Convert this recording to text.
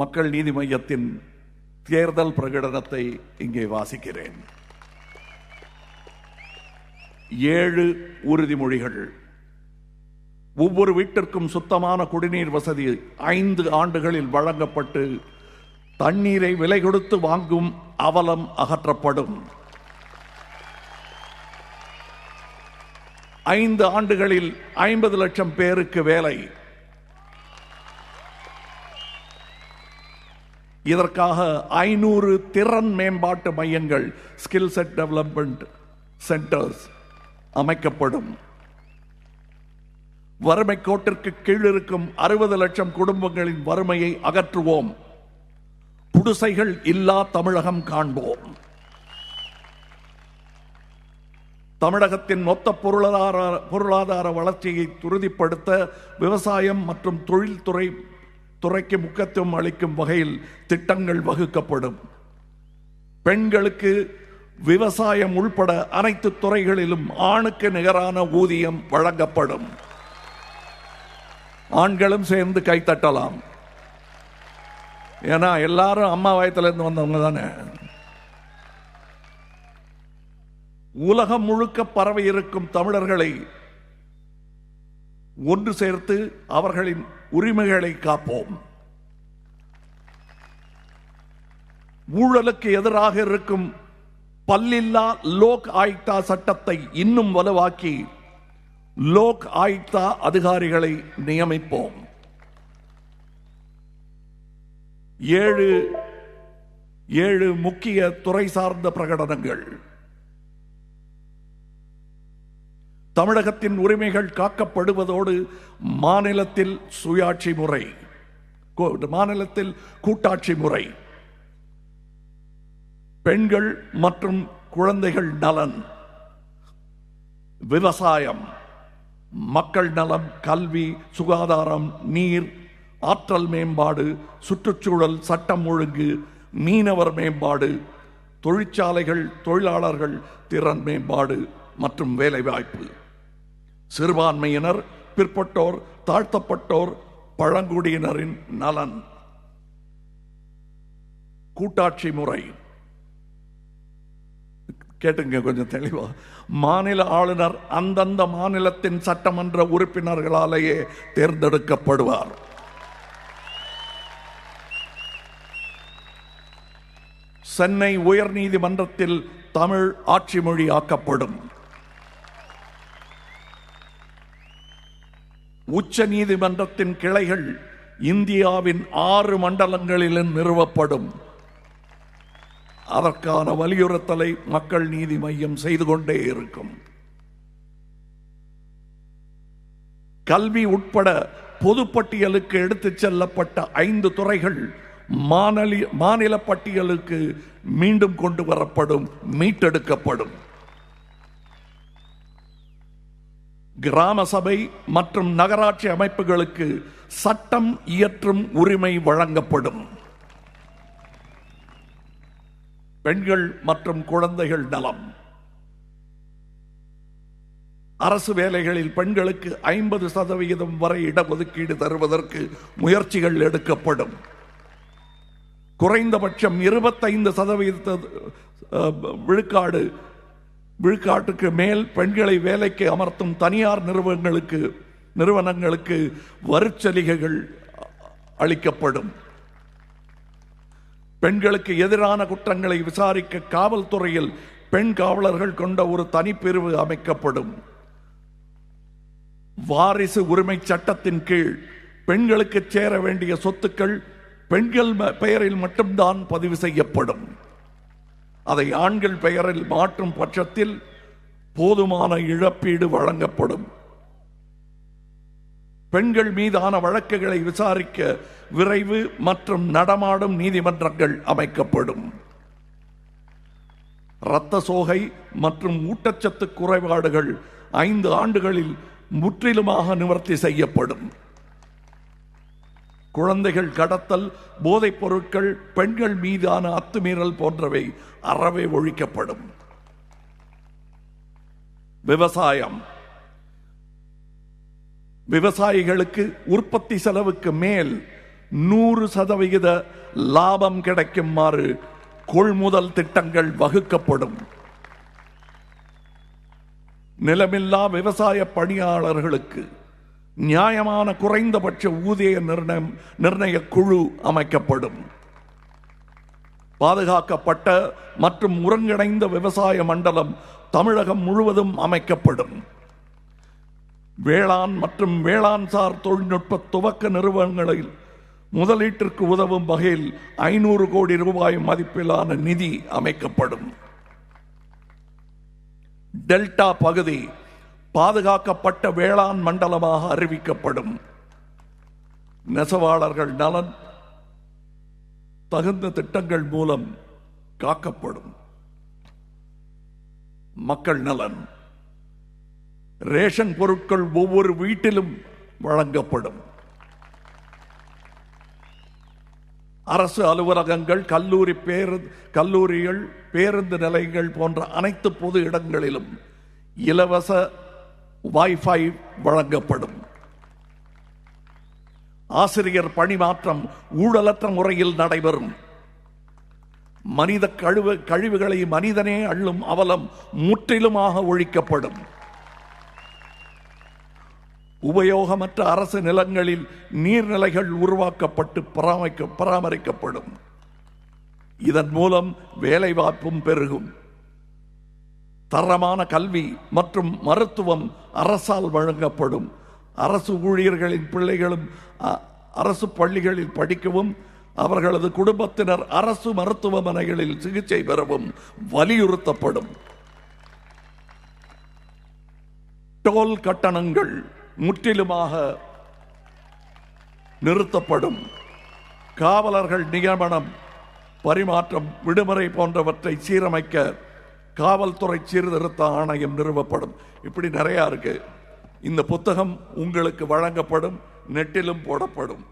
மக்கள் நீதி மையத்தின் தேர்தல் பிரகடனத்தை இங்கே வாசிக்கிறேன். ஏழு உறுதிமொழிகள். ஒவ்வொரு வீட்டிற்கும் சுத்தமான குடிநீர் வசதி ஐந்து ஆண்டுகளில் வழங்கப்பட்டு தண்ணீரை விலை கொடுத்து வாங்கும் அவலம் அகற்றப்படும். ஐந்து ஆண்டுகளில் ஐம்பது லட்சம் பேருக்கு வேலை. இதற்காக ஐநூறு திறன் மேம்பாட்டு மையங்கள் ஸ்கில் செட் டெவலப்மெண்ட் சென்டர்ஸ் அமைக்கப்படும். வறுமை கோட்டிற்கு கீழ் இருக்கும் அறுபது லட்சம் குடும்பங்களின் வறுமையை அகற்றுவோம். குடிசைகள் இல்லா தமிழகம் காண்போம். தமிழகத்தின் மொத்த பொருளாதார பொருளாதார வளர்ச்சியை துரிதிப்படுத்த விவசாயம் மற்றும் தொழில்துறை துறைக்கு முக்கியத்துவம் அளிக்கும் வகையில் திட்டங்கள் வகுக்கப்படும். பெண்களுக்கு விவசாயம் உள்பட அனைத்து துறைகளிலும் ஆணுக்கு நிகரான ஊதியம் வழங்கப்படும். ஆண்களும் சேர்ந்து கைத்தட்டலாம் ஏன்னா எல்லாரும் அம்மா வயத்திலிருந்து வந்தவங்க தானே. உலகம் முழுக்க பரவி இருக்கும் தமிழர்களை ஒன்று சேர்த்து அவர்களின் உரிமைகளை காப்போம். ஊழலுக்கு எதிராக இருக்கும் பல்லில்லா லோக் ஆயுக்தா சட்டத்தை இன்னும் வலுவாக்கி லோக் ஆயுக்தா அதிகாரிகளை நியமிப்போம். ஏழு ஏழு முக்கிய துறை சார்ந்த பிரகடனங்கள். தமிழகத்தின் உரிமைகள் காக்கப்படுவதோடு மாநிலத்தில் சுயாட்சி முறை கோ- மாநிலத்தில் கூட்டாட்சி முறை. பெண்கள் மற்றும் குழந்தைகள் நலன் விவசாயம் மக்கள் நலம் கல்வி சுகாதாரம் நீர் ஆற்றல் மேம்பாடு சுற்றுச்சூழல் சட்டம் ஒழுங்கு மீனவர் மேம்பாடு தொழிற்சாலைகள் தொழிலாளர்கள் திறன் மேம்பாடு மற்றும் வேலைவாய்ப்பு. சிறுபான்மையினர் பிற்பட்டோர் தாழ்த்தப்பட்டோர் பழங்குடியினரின் நலன். கூட்டாட்சி முறை. கேட்டுங்க கொஞ்சம் தெளிவா. மாநில ஆளுநர் அந்தந்த மாநிலத்தின் சட்டமன்ற உறுப்பினர்களாலேயே தேர்ந்தெடுக்கப்படுவார். சென்னை உயர்நீதிமன்றத்தில் தமிழ் ஆட்சி மொழி ஆக்கப்படும் உச்ச நீதிமன்றத்தின் கிளைகள் இந்தியாவின் ஆறு மண்டலங்களிலும் நிறுவப்படும். அதற்கான வலியுறுத்தலை மக்கள் நீதி மையம் செய்து கொண்டே இருக்கும். கல்வி உட்பட பொதுப்பட்டியலுக்கு எடுத்துச் செல்லப்பட்ட ஐந்து துறைகள் மாநில மாநில பட்டியலுக்கு மீண்டும் கொண்டு வரப்படும் மீட்டெடுக்கப்படும். கிராம சபை மற்றும் நகராட்சி அமைப்புகளுக்கு சட்டம் இயற்றும் உரிமை வழங்கப்படும். பெண்கள் மற்றும் குழந்தைகள் நலம். அரசு வேலைகளில் பெண்களுக்கு ஐம்பது சதவிகிதம் வரை இடஒதுக்கீடு தருவதற்கு முயற்சிகள் எடுக்கப்படும். குறைந்தபட்சம் இருபத்தைந்து சதவீத விழுக்காடு விழுக்காட்டுக்கு மேல் பெண்களை வேலைக்கு அமர்த்தும் தனியார் நிறுவனங்களுக்கு நிறுவனங்களுக்கு வரிச்சலுகைகள் அளிக்கப்படும். பெண்களுக்கு எதிரான குற்றங்களை விசாரிக்க காவல்துறையில் பெண் காவலர்கள் கொண்ட ஒரு தனிப்பிரிவு அமைக்கப்படும். வாரிசு உரிமை சட்டத்தின் கீழ் பெண்களுக்கு சேர வேண்டிய சொத்துக்கள் பெண்கள் ம- பெயரில் மட்டும்தான் பதிவு செய்யப்படும். அதை ஆண்கள் பெயரில் மாற்றும் பட்சத்தில் போதுமான இழப்பீடு வழங்கப்படும். பெண்கள் மீதான வழக்குகளை விசாரிக்க விரைவு மற்றும் நடமாடும் நீதிமன்றங்கள் அமைக்கப்படும். இரத்த சோகை மற்றும் ஊட்டச்சத்து குறைபாடுகள் ஐந்து ஆண்டுகளில் முற்றிலுமாக நிவர்த்தி செய்யப்படும். குழந்தைகள் கடத்தல் போதைப் பொருட்கள் பெண்கள் மீதான அத்துமீறல் போன்றவை அறவே ஒழிக்கப்படும். விவசாயம். விவசாயிகளுக்கு உற்பத்தி செலவுக்கு மேல் நூறு சதவிகித லாபம் கிடைக்குமாறு கொள்முதல் திட்டங்கள் வகுக்கப்படும். நிலமில்லா விவசாய பணியாளர்களுக்கு நியாயமான குறைந்தபட்ச ஊதிய நிர்ணயம் நிர்ணய குழு அமைக்கப்படும். பாதுகாக்கப்பட்ட மற்றும் ஒருங்கிணைந்த விவசாய மண்டலம் தமிழகம் முழுவதும் அமைக்கப்படும். வேளாண் மற்றும் வேளாண் சார் தொழில்நுட்ப துவக்க நிறுவனங்களில் முதலீட்டிற்கு உதவும் வகையில் ஐநூறு கோடி ரூபாய் மதிப்பிலான நிதி அமைக்கப்படும். டெல்டா பகுதி பாதுகாக்கப்பட்ட வேளாண் மண்டலமாக அறிவிக்கப்படும். நெசவாளர்கள் நலன் தகுந்த திட்டங்கள் மூலம் காக்கப்படும். மக்கள் நலன் ரேஷன் பொருட்கள் ஒவ்வொரு வீட்டிலும் வழங்கப்படும். அரசு அலுவலகங்கள் கல்லூரி பேருந்து கல்லூரிகள் பேருந்து நிலையங்கள் போன்ற அனைத்து பொது இடங்களிலும் இலவச வைஃபை வழங்கப்படும். ஆசிரியர் பணிமாற்றம் ஊழலற்ற முறையில் நடைபெறும். மனித கழிவு கழிவுகளை மனிதனே அள்ளும் அவலம் முற்றிலுமாக ஒழிக்கப்படும். உபயோகமற்ற அரசு நிலங்களில் நீர்நிலைகள் உருவாக்கப்பட்டு பராமரிக்க பராமரிக்கப்படும். இதன் மூலம் வேலைவாய்ப்பும் பெருகும். தரமான கல்வி மற்றும் மருத்துவம் அரசால் வழங்கப்படும். அரசு ஊழியர்களின் பிள்ளைகளும் அ- அரசு பள்ளிகளில் படிக்கவும் அவர்களது குடும்பத்தினர் அரசு மருத்துவமனைகளில் சிகிச்சை பெறவும் வலியுறுத்தப்படும். டோல் கட்டணங்கள் முற்றிலுமாக நிறுத்தப்படும். காவலர்கள் நியமனம் பரிமாற்றம் விடுமுறை போன்றவற்றை சீரமைக்க காவல்துறை சீர்திருத்த ஆணையம் நிறுவப்படும். இப்படி நிறையா இருக்கு. இந்த புத்தகம் உங்களுக்கு வழங்கப்படும் நெட்டிலும் போடப்படும்.